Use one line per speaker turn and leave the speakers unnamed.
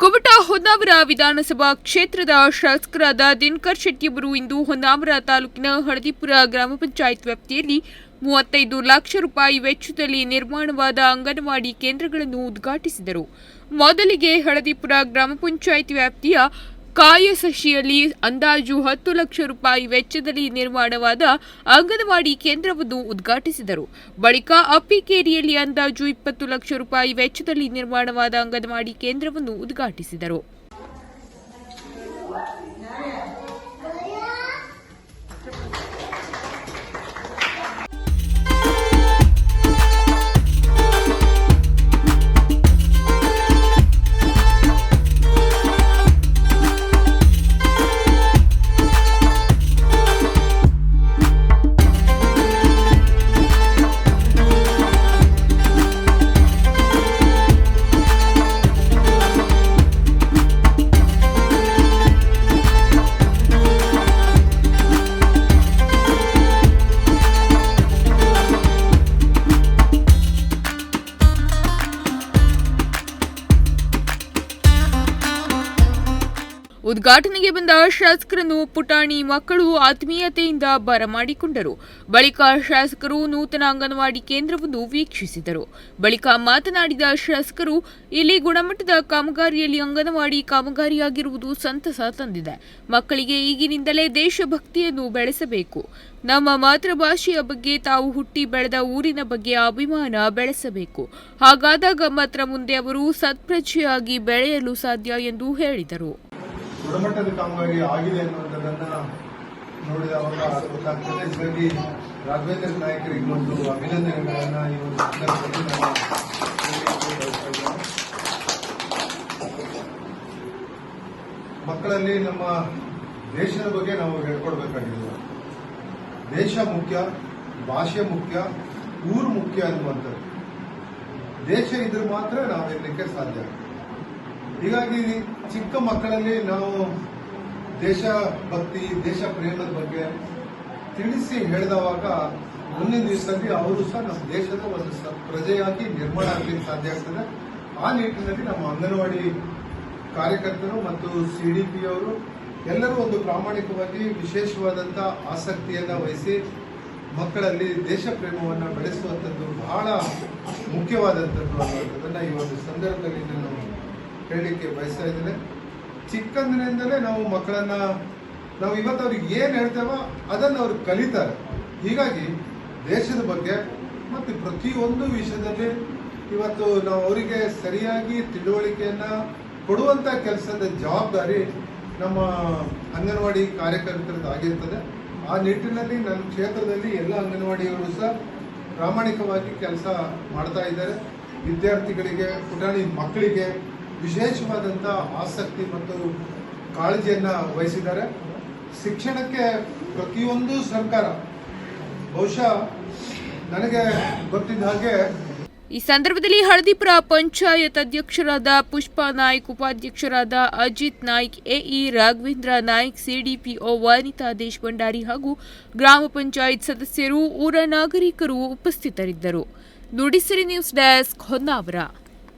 ಕುಮಟಾ ಹೊನ್ನಾವರ ವಿಧಾನಸಭಾ ಕ್ಷೇತ್ರದ ಶಾಸಕರಾದ ದಿನಕರ್ ಶೆಟ್ಟಿಯವರು ಇಂದು ಹೊನ್ನಾವರ ತಾಲೂಕಿನ ಹಳದಿಪುರ ಗ್ರಾಮ ಪಂಚಾಯತ್ ವ್ಯಾಪ್ತಿಯಲ್ಲಿ ಮೂವತ್ತೈದು ಲಕ್ಷ ರೂಪಾಯಿ ವೆಚ್ಚದಲ್ಲಿ ನಿರ್ಮಾಣವಾದ ಅಂಗನವಾಡಿ ಕೇಂದ್ರಗಳನ್ನು ಉದ್ಘಾಟಿಸಿದರು. ಮೊದಲಿಗೆ ಹಳದಿಪುರ ಗ್ರಾಮ ಪಂಚಾಯತ್ ವ್ಯಾಪ್ತಿಯ ಕಾಯಸಶಿಯಲ್ಲಿ ಅಂದಾಜು ಹತ್ತು ಲಕ್ಷ ರೂಪಾಯಿ ವೆಚ್ಚದಲ್ಲಿ ನಿರ್ಮಾಣವಾದ ಅಂಗನವಾಡಿ ಕೇಂದ್ರವನ್ನು ಉದ್ಘಾಟಿಸಿದರು. ಬಳಿಕ ಅಪ್ಪಿಕೇರಿಯಲ್ಲಿ ಅಂದಾಜು ಇಪ್ಪತ್ತು ಲಕ್ಷ ರೂಪಾಯಿ ವೆಚ್ಚದಲ್ಲಿ ನಿರ್ಮಾಣವಾದ ಅಂಗನವಾಡಿ ಕೇಂದ್ರವನ್ನು ಉದ್ಘಾಟಿಸಿದರು. ಉದ್ಘಾಟನೆಗೆ ಬಂದ ಶಾಸಕರನ್ನು ಪುಟಾಣಿ ಮಕ್ಕಳು ಆತ್ಮೀಯತೆಯಿಂದ ಬರಮಾಡಿಕೊಂಡರು. ಬಳಿಕ ಶಾಸಕರು ನೂತನ ಅಂಗನವಾಡಿ ಕೇಂದ್ರವನ್ನು ವೀಕ್ಷಿಸಿದರು. ಬಳಿಕ ಮಾತನಾಡಿದ ಶಾಸಕರು, ಇಲ್ಲಿ ಗುಣಮಟ್ಟದ ಕಾಮಗಾರಿಯಲ್ಲಿ ಅಂಗನವಾಡಿ ಕಾಮಗಾರಿಯಾಗಿರುವುದು ಸಂತಸ ತಂದಿದೆ. ಮಕ್ಕಳಿಗೆ ಈಗಿನಿಂದಲೇ ದೇಶಭಕ್ತಿಯನ್ನು ಬೆಳೆಸಬೇಕು. ನಮ್ಮ ಮಾತೃಭಾಷೆಯ ಬಗ್ಗೆ ತಾವು ಹುಟ್ಟಿ ಬೆಳೆದ ಊರಿನ ಬಗ್ಗೆ ಅಭಿಮಾನ ಬೆಳೆಸಬೇಕು. ಹಾಗಾದಾಗ ಮಾತ್ರ ಮುಂದೆ ಅವರು ಸತ್ಪ್ರಜೆಯಾಗಿ ಬೆಳೆಯಲು ಸಾಧ್ಯ ಎಂದು ಹೇಳಿದರು.
ಗುಣಮಟ್ಟದ ಕಾಮಗಾರಿ ಆಗಿದೆ ಅನ್ನುವಂಥದ್ದನ್ನ ನೋಡಿದವಾಗ ಗೊತ್ತಾಗ್ತದೆ. ಇದರಲ್ಲಿ ರಾಘವೇಂದ್ರ ನಾಯಕರಿಗೆ ಒಂದು ಅಭಿನಂದನೆಗಳನ್ನ ಈ ಒಂದು ಸಂದರ್ಭದಲ್ಲಿ ನಾನು ಮಕ್ಕಳಲ್ಲಿ ನಮ್ಮ ದೇಶದ ಬಗ್ಗೆ ನಾವು ಹೇಳ್ಕೊಡ್ಬೇಕಾಗಿಲ್ಲ. ದೇಶ ಮುಖ್ಯ, ಭಾಷೆ ಮುಖ್ಯ, ಊರು ಮುಖ್ಯ ಅನ್ನುವಂಥದ್ದು. ದೇಶ ಇದ್ರೆ ಮಾತ್ರ ನಾವು ಇರಲಿಕ್ಕೆ ಸಾಧ್ಯ. ಹೀಗಾಗಿ ಚಿಕ್ಕ ಮಕ್ಕಳಲ್ಲಿ ನಾವು ದೇಶ ಭಕ್ತಿ, ದೇಶ ಪ್ರೇಮದ ಬಗ್ಗೆ ತಿಳಿಸಿ ಹೇಳಿದವಾಗ ಮುಂದಿನ ದಿವಸದಲ್ಲಿ ಅವರು ಸಹ ನಮ್ಮ ದೇಶದ ಒಂದು ಪ್ರಜೆಯಾಗಿ ನಿರ್ಮಾಣ ಆಗಲಿಕ್ಕೆ ಸಾಧ್ಯ ಆಗ್ತದೆ. ಆ ನಿಟ್ಟಿನಲ್ಲಿ ನಮ್ಮ ಅಂಗನವಾಡಿ ಕಾರ್ಯಕರ್ತರು ಮತ್ತು ಸಿಡಿಪಿ ಅವರು ಎಲ್ಲರೂ ಒಂದು ಪ್ರಾಮಾಣಿಕವಾಗಿ ವಿಶೇಷವಾದಂಥ ಆಸಕ್ತಿಯನ್ನ ವಹಿಸಿ ಮಕ್ಕಳಲ್ಲಿ ದೇಶ ಪ್ರೇಮವನ್ನು ಬೆಳೆಸುವಂಥದ್ದು ಬಹಳ ಮುಖ್ಯವಾದಂಥದ್ದು ಅನ್ನುವಂಥದ್ದನ್ನು ಈ ಒಂದು ಸಂದರ್ಭದಲ್ಲಿ ನಾನು ಹೇಳಲಿಕ್ಕೆ ಬಯಸ್ತಾ ಇದ್ದೇನೆ. ಚಿಕ್ಕಂದಿನಿಂದಲೇ ನಾವು ಮಕ್ಕಳನ್ನ, ನಾವು ಇವತ್ತು ಅವ್ರಿಗೆ ಏನು ಹೇಳ್ತೇವೋ ಅದನ್ನು ಅವರು ಕಲಿತಾರೆ. ಹೀಗಾಗಿ ದೇಶದ ಬಗ್ಗೆ ಮತ್ತು ಪ್ರತಿಯೊಂದು ವಿಷಯದಲ್ಲಿ ಇವತ್ತು ನಾವು ಅವರಿಗೆ ಸರಿಯಾಗಿ ತಿಳುವಳಿಕೆಯನ್ನು ಕೊಡುವಂತ ಕೆಲಸದ ಜವಾಬ್ದಾರಿ ನಮ್ಮ ಅಂಗನವಾಡಿ ಕಾರ್ಯಕರ್ತರದ್ದಾಗಿರ್ತದೆ ಆ ನಿಟ್ಟಿನಲ್ಲಿ ನನ್ನ ಕ್ಷೇತ್ರದಲ್ಲಿ ಎಲ್ಲ ಅಂಗನವಾಡಿಯವರು ಸಹ ಪ್ರಾಮಾಣಿಕವಾಗಿ ಕೆಲಸ ಮಾಡ್ತಾ ಇದ್ದಾರೆ. ವಿದ್ಯಾರ್ಥಿಗಳಿಗೆ, ಪುಟಾಣಿ ಮಕ್ಕಳಿಗೆ ವಿಶೇಷವಾದಂಥ ಆಸಕ್ತಿ ಮತ್ತು ಕಾಳಜಿಯನ್ನು ವಹಿಸಿದ್ದಾರೆ. ಶಿಕ್ಷಣಕ್ಕೆ ಪ್ರತಿಯೊಂದು ಸರ್ಕಾರ ಬಹುಶಃ ನನಗೆ ಗೊತ್ತಿದ್ದ ಹಾಗೆ
ಈ ಸಂದರ್ಭದಲ್ಲಿ ಹಳದಿಪುರ ಪಂಚಾಯತ್ ಅಧ್ಯಕ್ಷರಾದ ಪುಷ್ಪಾ ನಾಯ್ಕ್, ಉಪಾಧ್ಯಕ್ಷರಾದ ಅಜಿತ್ ನಾಯ್ಕ್, ಎಇ ರಾಘವೇಂದ್ರ ನಾಯ್ಕ್ ಸಿಡಿಪಿಒ ವನಿತಾ ದೇಶಭಂಡಾರಿ ಹಾಗೂ ಗ್ರಾಮ ಪಂಚಾಯತ್ ಸದಸ್ಯರು, ಊರ ನಾಗರಿಕರು ಉಪಸ್ಥಿತರಿದ್ದರು. Nudisiri news desk Honnavar.